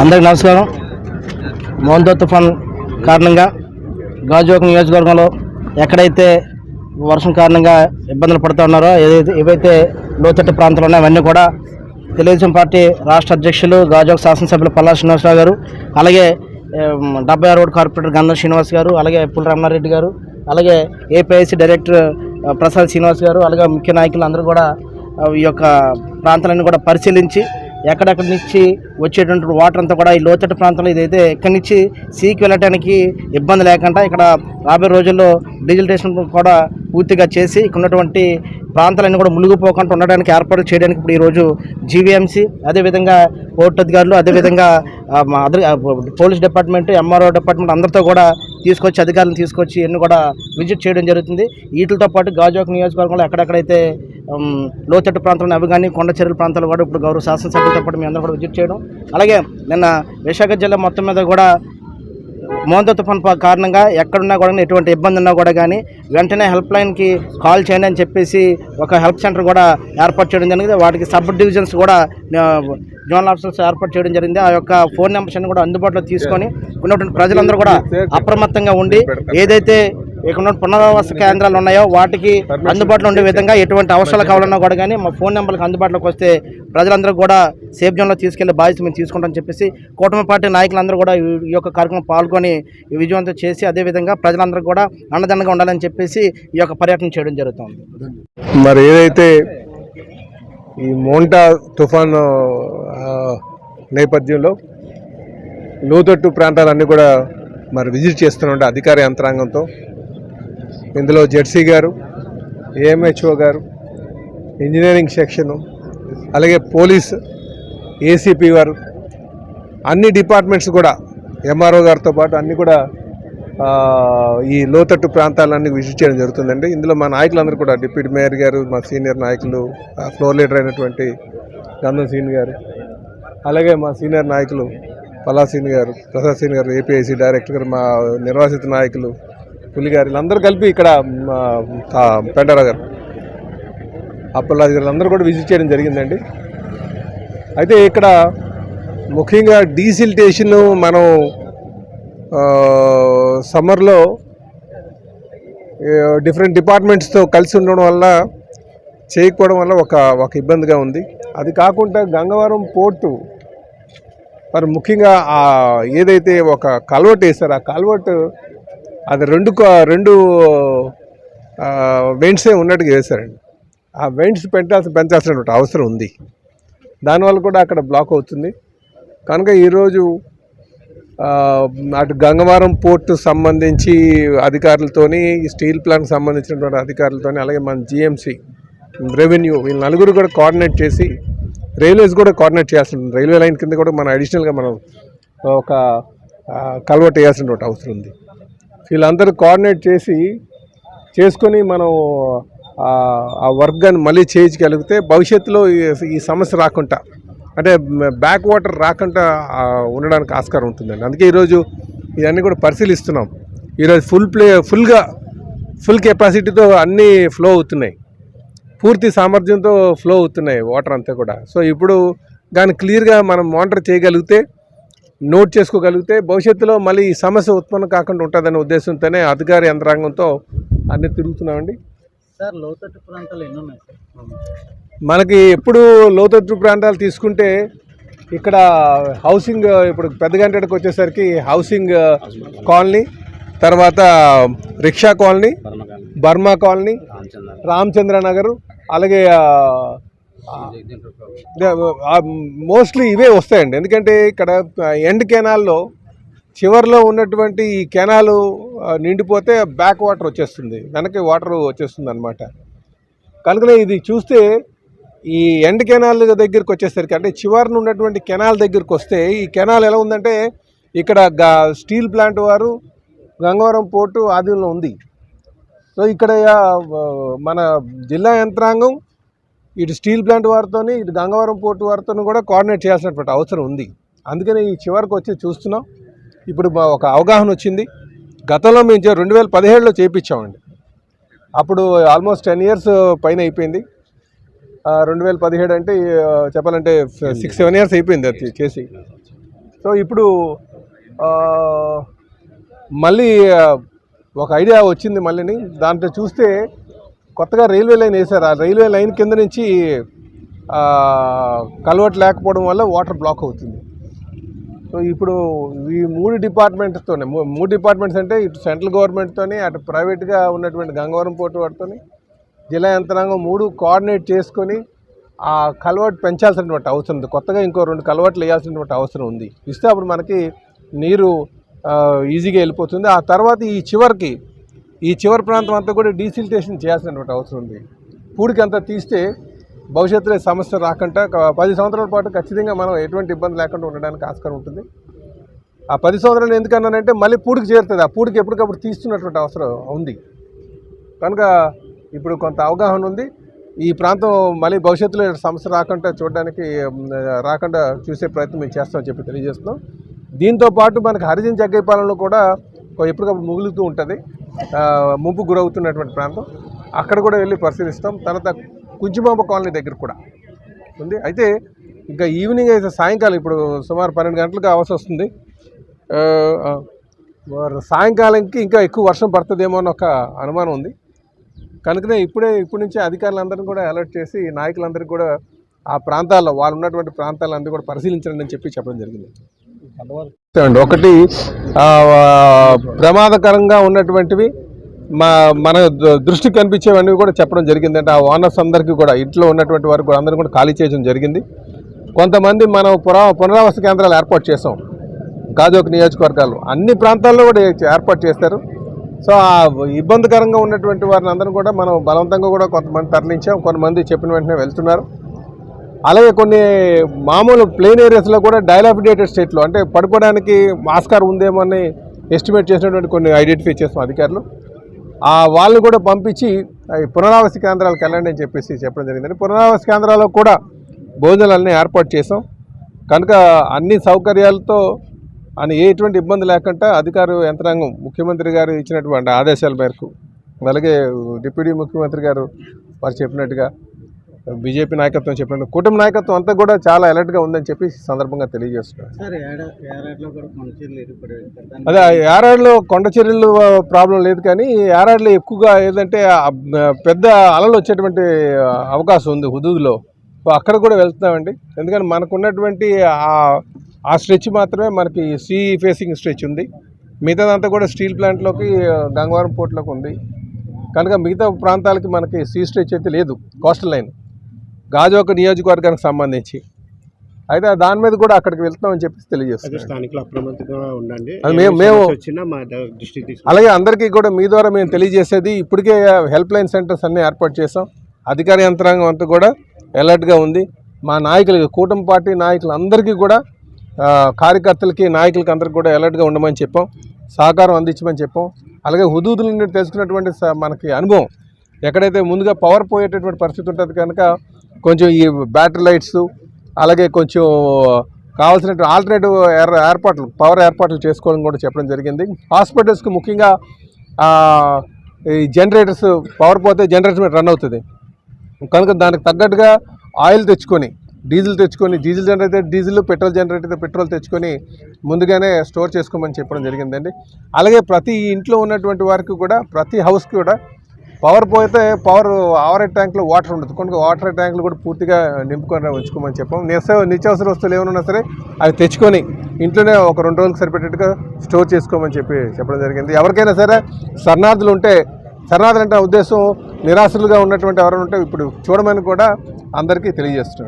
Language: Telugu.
అందరికి నమస్కారం. మోందో తుఫాన్ కారణంగా గాజువాక నియోజకవర్గంలో ఎక్కడైతే వర్షం కారణంగా ఇబ్బందులు పడుతూ ఉన్నారో ఏదైతే ఏవైతే లోతట్టు ప్రాంతాలు ఉన్నాయో అవన్నీ కూడా తెలుగుదేశం పార్టీ రాష్ట్ర అధ్యక్షులు గాజువాక శాసనసభ్యులు పల్లా శ్రీనివాసరావు గారు అలాగే డెబ్బై ఆరు రోడ్ కార్పొరేటర్ గంధం శ్రీనివాస్ గారు అలాగే పుల్ల రమణారెడ్డి గారు అలాగే ఏపీఐసి డైరెక్టర్ ప్రసాద్ శ్రీనివాస్ గారు అలాగే ముఖ్య నాయకులు అందరూ కూడా ఈ యొక్క ప్రాంతాలన్నీ కూడా పరిశీలించి ఎక్కడెక్కడి నుంచి వచ్చేటువంటి వాటర్ అంతా కూడా ఈ లోతట్టు ప్రాంతంలో ఇదైతే ఇక్కడి నుంచి సీకి వెళ్ళడానికి ఇబ్బంది లేకుండా ఇక్కడ రాబోయే రోజుల్లో డీజిల్ స్టేషన్ కూడా పూర్తిగా చేసి ఇక్కడ ఉన్నటువంటి ప్రాంతాలన్నీ కూడా మునిగిపోకుండా ఉండడానికి ఏర్పాట్లు చేయడానికి ఇప్పుడు ఈరోజు జీవీఎంసీ అదేవిధంగా పోర్టు అధికారులు అదేవిధంగా మా other police department MRO department అందరితో కూడా తీసుకొచ్చి అధికారులను తీసుకొచ్చి ఇవన్నీ కూడా విజిట్ చేయడం జరుగుతుంది. వీటితో పాటు గాజువాక నియోజకవర్గంలో ఎక్కడెక్కడైతే లోతట్టు ప్రాంతంలో అవి కానీ కొండ చెరువుల ప్రాంతాలు కూడా ఇప్పుడు గౌరవ శాసనసభ్యులతో పాటు మీ అందరూ కూడా విజిట్ చేయడం. అలాగే నిన్న విశాఖ జిల్లా మొత్తం మీద కూడా మోంద తుఫాన్ కారణంగా ఎక్కడున్నా కూడా ఎటువంటి ఇబ్బంది ఉన్నా కూడా కానీ వెంటనే హెల్ప్ లైన్కి కాల్ చేయండి అని చెప్పేసి ఒక హెల్ప్ సెంటర్ కూడా ఏర్పాటు చేయడం జరిగింది. వాటికి సబ్ డివిజన్స్ కూడా జోనల్ ఆఫీసర్స్ ఏర్పాటు చేయడం జరిగింది. ఆ యొక్క ఫోన్ నెంబర్స్ అన్ని కూడా అందుబాటులో తీసుకొని ఉన్నటువంటి ప్రజలందరూ కూడా అప్రమత్తంగా ఉండి ఏదైతే ఇక్కడ ఉన్న పునరావాస కేంద్రాలు ఉన్నాయో వాటికి అందుబాటులో ఉండే విధంగా ఎటువంటి అవసరాలు కావాలన్నా కూడా కానీ మా ఫోన్ నెంబర్కి అందుబాటులోకి వస్తే ప్రజలందరూ కూడా సేఫ్ జోన్లో తీసుకెళ్ళే బాధ్యత మేము తీసుకుంటామని చెప్పేసి కూటమి పార్టీ నాయకులందరూ కూడా ఈ- యొక్క కార్యక్రమం పాల్గొని ఈ విజయవంతం చేసి అదేవిధంగా ప్రజలందరూ కూడా అండదండగా ఉండాలని చెప్పేసి ఈ యొక్క పర్యటన చేయడం జరుగుతుంది. మరి ఏదైతే ఈ మోంటా తుఫాను నేపథ్యంలో లోతట్టు ప్రాంతాలన్నీ కూడా మరి విజిట్ చేస్తున్న అధికార యంత్రాంగంతో ఇందులో జెడ్సీ గారు ఏఎంహెచ్ఓ గారు ఇంజనీరింగ్ సెక్షను అలాగే పోలీస్ ఏసీపీ వారు అన్ని డిపార్ట్మెంట్స్ కూడా ఎంఆర్ఓ గారితో పాటు అన్ని కూడా ఈ లోతట్టు ప్రాంతాలన్నీ విజిట్ చేయడం జరుగుతుందండి. ఇందులో మా నాయకులందరూ కూడా డిప్యూటీ మేయర్ గారు మా సీనియర్ నాయకులు ఫ్లోర్ లీడర్ అయినటువంటి గంధం సీన్ గారు అలాగే మా సీనియర్ నాయకులు పలాసీన్ గారు ప్రసాద్ సీన్ గారు ఏపీఐసి డైరెక్టర్ గారు మా నిర్వాసిత నాయకులు పులి గారు వీళ్ళందరూ కలిపి ఇక్కడ మా గారు అప్పలరాజు గారు అందరూ కూడా విజిట్ చేయడం జరిగిందండి. అయితే ఇక్కడ ముఖ్యంగా డీసిల్టేషన్ మనం సమ్మర్లో డిఫరెంట్ డిపార్ట్మెంట్స్తో కలిసి ఉండడం వల్ల చేయకపోవడం వల్ల ఒక ఒక ఇబ్బందిగా ఉంది. అది కాకుండా గంగవరం పోర్టు మరి ముఖ్యంగా ఏదైతే ఒక కల్వర్ట్ వేసారో ఆ కల్వర్ట్ అది రెండు రెండు వెంట్సే ఉన్నట్టుగా వేశారండి. ఆ వెంట్స్ పెంచాల్సిన పెంచాల్సినటువంటి అవసరం ఉంది. దానివల్ల కూడా అక్కడ బ్లాక్ అవుతుంది. కనుక ఈరోజు అటు గంగవరం పోర్టు సంబంధించి అధికారులతోని స్టీల్ ప్లాంట్కి సంబంధించినటువంటి అధికారులతోని అలాగే మన జిఎంసి రెవెన్యూ వీళ్ళు నలుగురు కూడా కోఆర్డినేట్ చేసి రైల్వేస్ కూడా కోఆర్డినేట్ చేయాల్సి ఉంటుంది రైల్వే లైన్ కింద కూడా మనం అడిషనల్గా మనం ఒక కల్వర్ట్ వేయాల్సినటువంటి అవసరం ఉంది. వీళ్ళందరూ కోఆర్డినేట్ చేసి చేసుకొని మనం ఆ ఆ వర్క్ కానీ మళ్ళీ చేయించగలిగితే భవిష్యత్తులో ఈ- సమస్య రాకుండా అంటే బ్యాక్ వాటర్ రాకుండా ఉండడానికి ఆస్కారం ఉంటుందండి. అందుకే ఈరోజు ఇవన్నీ కూడా పరిశీలిస్తున్నాం. ఈరోజు ఫుల్ ప్లే ఫుల్గా ఫుల్ కెపాసిటీతో అన్నీ ఫ్లో అవుతున్నాయి. పూర్తి సామర్థ్యంతో ఫ్లో అవుతున్నాయి వాటర్ అంతా కూడా. సో ఇప్పుడు దాన్ని క్లియర్గా మనం మానిటర్ చేయగలిగితే నోట్ చేసుకోగలిగితే భవిష్యత్తులో మళ్ళీ ఈ సమస్య ఉత్పన్నం కాకుండా ఉంటుందనే ఉద్దేశంతోనే అధికార యంత్రాంగంతో అన్ని తిరుగుతున్నామండి. సార్ లోతట్టు ప్రాంతాలు ఎన్ని ఉన్నాయి మనకి ఎప్పుడు లోతట్టు ప్రాంతాలు తీసుకుంటే ఇక్కడ హౌసింగ్ ఇప్పుడు పెద్దగంటకి వచ్చేసరికి హౌసింగ్ కాలనీ తర్వాత rickshaw colony Burma colony. Ramachandra Nagar. అలాగే మోస్ట్లీ ఇవే వస్తాయండి. ఎందుకంటే ఇక్కడ ఎండ్ కెనాల్లో చివర్లో ఉన్నటువంటి ఈ కెనాలు నిండిపోతే బ్యాక్ వాటర్ వచ్చేస్తుంది. వెనక్కి వాటర్ వచ్చేస్తుంది అనమాట కనుకనే ఇది చూస్తే ఈ ఎండ్ కెనాల్ దగ్గరికి వచ్చేసరికి అంటే చివరిన ఉన్నటువంటి కెనాల్ దగ్గరికి వస్తే ఈ కెనాల్ ఎలా ఉందంటే ఇక్కడ స్టీల్ ప్లాంట్ వారు గంగవరం పోర్టు ఆధీనంలో ఉంది. సో ఇక్కడ మన జిల్లా యంత్రాంగం ఇటు స్టీల్ ప్లాంట్ వారితోని ఇటు గంగవరం పోర్టు వారితోని కూడా కోఆర్డినేట్ చేయాల్సినటువంటి అవసరం ఉంది. అందుకని ఈ చివరికి వచ్చి చూస్తున్నాం. ఇప్పుడు మా ఒక అవగాహన వచ్చింది. గతంలో మేము రెండు వేల పదిహేడులో చేయించామండి అప్పుడు ఆల్మోస్ట్ టెన్ ఇయర్స్ పైన అయిపోయింది. రెండు వేల పదిహేడు అంటే చెప్పాలంటే సిక్స్ సెవెన్ ఇయర్స్ అయిపోయింది అది చేసి. సో ఇప్పుడు మళ్ళీ ఒక ఐడియా వచ్చింది మళ్ళీని. దాంట్లో చూస్తే కొత్తగా రైల్వే లైన్ వేశారు. ఆ రైల్వే లైన్ కింద నుంచి కల్వర్ట్ లేకపోవడం వల్ల వాటర్ బ్లాక్ అవుతుంది. సో ఇప్పుడు ఈ మూడు డిపార్ట్మెంట్స్తోనే మూ- మూడు డిపార్ట్మెంట్స్ అంటే ఇటు సెంట్రల్ గవర్నమెంట్తోని అటు ప్రైవేట్గా ఉన్నటువంటి గంగవరం పోర్టు వాటితోని జిల్లా యంత్రాంగం మూడు కోఆర్డినేట్ చేసుకొని ఆ కల్వర్ట్ పెంచాల్సినటువంటి అవసరం ఉంది. కొత్తగా ఇంకో రెండు కల్వర్ట్లు వేయాల్సినటువంటి అవసరం ఉంది. ఇస్తే అప్పుడు మనకి నీరు ఈజీగా వెళ్ళిపోతుంది. ఆ తర్వాత ఈ చివరికి ఈ చివరి ప్రాంతం అంతా కూడా డీసిల్టేషన్ చేయాల్సినటువంటి అవసరం ఉంది. పూడికి అంతా తీస్తే భవిష్యత్తులో సమస్య రాకుండా పది సంవత్సరాల పాటు ఖచ్చితంగా మనం ఎటువంటి ఇబ్బంది లేకుండా ఉండడానికి ఆస్కారం ఉంటుంది. ఆ పది సంవత్సరాలు ఎందుకన్నానంటే మళ్ళీ పూడికి చేరుతుంది. ఆ పూడికి ఎప్పటికప్పుడు తీస్తున్నటువంటి అవసరం ఉంది. కనుక ఇప్పుడు కొంత అవగాహన ఉంది. ఈ ప్రాంతం మళ్ళీ భవిష్యత్తులో సమస్య రాకుండా చూడడానికి రాకుండా చూసే ప్రయత్నం మేము చేస్తామని చెప్పి తెలియజేస్తున్నాం. దీంతో పాటు మనకి జగ్గైపాలెంలో కూడా ఎప్పటికప్పుడు ముగులుతూ ఉంటుంది. ముంపు గురవుతున్నటువంటి ప్రాంతం. అక్కడ కూడా వెళ్ళి పరిశీలిస్తాం. తర్వాత కుంచిమాంబ కాలనీ దగ్గర కూడా ఉంది. అయితే ఇంకా ఈవినింగ్ అయితే సాయంకాలం ఇప్పుడు సుమారు పన్నెండు గంటలకు అవసరం వస్తుంది. సాయంకాలంకి ఇంకా ఎక్కువ వర్షం పడుతుందేమో అని ఒక అనుమానం ఉంది. కనుకనే ఇప్పుడే ఇప్పటి నుంచే అధికారులందరినీ కూడా అలర్ట్ చేసి నాయకులందరికీ కూడా ఆ ప్రాంతాల్లో వాళ్ళు ఉన్నటువంటి ప్రాంతాలందరూ కూడా పరిశీలించండి అని చెప్పి చెప్పడం జరిగింది. అండి ఒకటి ప్రమాదకరంగా ఉన్నటువంటివి మా మన దృష్టి దృష్టికి కనిపించేవన్నీ కూడా చెప్పడం జరిగింది. అంటే ఆ ఓనర్స్ అందరికీ కూడా ఇంట్లో ఉన్నటువంటి వారు కూడా అందరూ కూడా ఖాళీ చేయడం జరిగింది. కొంతమంది మనం పురా పునరావాస కేంద్రాలు ఏర్పాటు చేసాం. గాజోక్ నియోజకవర్గాలు అన్ని ప్రాంతాల్లో కూడా ఏర్పాటు చేస్తారు. సో ఆ ఇబ్బందికరంగా ఉన్నటువంటి వారిని అందరం కూడా మనం బలవంతంగా కూడా కొంతమంది తరలించాం. కొంతమంది చెప్పిన వెంటనే వెళ్తున్నారు. అలాగే కొన్ని మామూలు ప్లెయిన్ ఏరియాస్లో కూడా డైలాపిడేటెడ్ స్టేట్లో అంటే పడుకోవడానికి ఆస్కార్ ఉందేమో అని ఎస్టిమేట్ చేసినటువంటి కొన్ని ఐడెంటిఫై చేస్తాం అధికారులు. ఆ వాళ్ళని కూడా పంపించి పునరావాస కేంద్రాలకు వెళ్ళండి అని చెప్పేసి చెప్పడం జరిగింది పునరావాస కేంద్రాల్లో కూడా భోజనాలన్నీ ఏర్పాటు చేసాం కనుక అన్ని సౌకర్యాలతో అని ఎటువంటి ఇబ్బంది లేకుండా అధికార యంత్రాంగం ముఖ్యమంత్రి గారు ఇచ్చినటువంటి ఆదేశాల మేరకు అలాగే డిప్యూటీ ముఖ్యమంత్రి గారు వారు చెప్పినట్టుగా బీజేపీ నాయకత్వం చెప్పినట్టు కుటుంబ నాయకత్వం అంతా కూడా చాలా అలర్ట్గా ఉందని చెప్పి సందర్భంగా తెలియజేస్తున్నారు అదే ఆ యారాడ్లో కొండ చర్యలు ప్రాబ్లం లేదు కానీ యారాడ్లో ఎక్కువగా ఏదంటే పెద్ద అలలు వచ్చేటువంటి అవకాశం ఉంది హుదూదులో. అక్కడ కూడా వెళ్తున్నామండి. ఎందుకంటే మనకు ఉన్నటువంటి ఆ ఆ స్ట్రెచ్ మాత్రమే మనకి సీ ఫేసింగ్ స్ట్రెచ్ ఉంది. మిగతాదంతా కూడా స్టీల్ ప్లాంట్లోకి గంగవరం పోర్ట్లోకి ఉంది. కనుక మిగతా ప్రాంతాలకి మనకి సీ స్ట్రెచ్ అయితే లేదు కోస్టల్ లైన్ గాజోక నియోజకవర్గానికి సంబంధించి. అయితే దాని మీద కూడా అక్కడికి మా దృష్టికి తీసుకు అలాగే అందరికీ కూడా మీ ద్వారా మేము తెలియజేసేది ఇప్పటికే హెల్ప్ లైన్ సెంటర్స్ అన్నీ ఏర్పాటు చేసాం అధికార యంత్రాంగం అంతా కూడా అలర్ట్గా ఉంది. మా నాయకులకి కూటమి పార్టీ నాయకులందరికీ కూడా కార్యకర్తలకి నాయకులకి అందరికీ కూడా అలర్ట్గా ఉండమని చెప్పాం. సహకారం అందించమని చెప్పాం. అలాగే హుదూదుల నుండి తెలుసుకున్నటువంటి మనకి అనుభవం. ఎక్కడైతే ముందుగా పవర్ పోయేటటువంటి పరిస్థితి ఉంటుంది కనుక కొంచెం ఈ బ్యాటరీ లైట్స్ అలాగే కొంచెం కావాల్సినటువంటి ఆల్టర్నేటివ్ ఏర్ ఏర్పాట్లు పవర్ ఏర్పాట్లు చేసుకోవడం కూడా చెప్పడం జరిగింది. హాస్పిటల్స్కి ముఖ్యంగా ఈ జనరేటర్స్ పవర్ పోతే జనరేటర్ మీద రన్ అవుతుంది. కనుక దానికి తగ్గట్టుగా ఆయిల్ తెచ్చుకొని డీజిల్ తెచ్చుకొని diesel generator diesel petrol generator petrol తెచ్చుకొని ముందుగానే స్టోర్ చేసుకోమని చెప్పడం జరిగిందండి. అలాగే ప్రతి ఇంట్లో ఉన్నటువంటి వారికి కూడా ప్రతి హౌస్కి కూడా పవర్ పోతే పవర్ ఆవరేజ్ ట్యాంక్లో వాటర్ ఉండదు. కొన్ని వాటర్ ట్యాంకులు కూడా పూర్తిగా నింపుకొని ఉంచుకోమని చెప్పాం. నిత్య నిత్యావసర వస్తువులు ఏమైనా ఉన్నా సరే అవి తెచ్చుకొని ఇంట్లోనే ఒక రెండు రోజులకు సరిపెట్టేట్టుగా స్టోర్ చేసుకోమని చెప్పి చెప్పడం జరిగింది. ఎవరికైనా సరే శరణార్థులు ఉంటే శరణార్థులు అంటే ఉద్దేశం నిరాశలుగా ఉన్నటువంటి ఎవరైనా ఉంటే ఇప్పుడు చూడమని కూడా అందరికీ తెలియజేస్తున్నాడు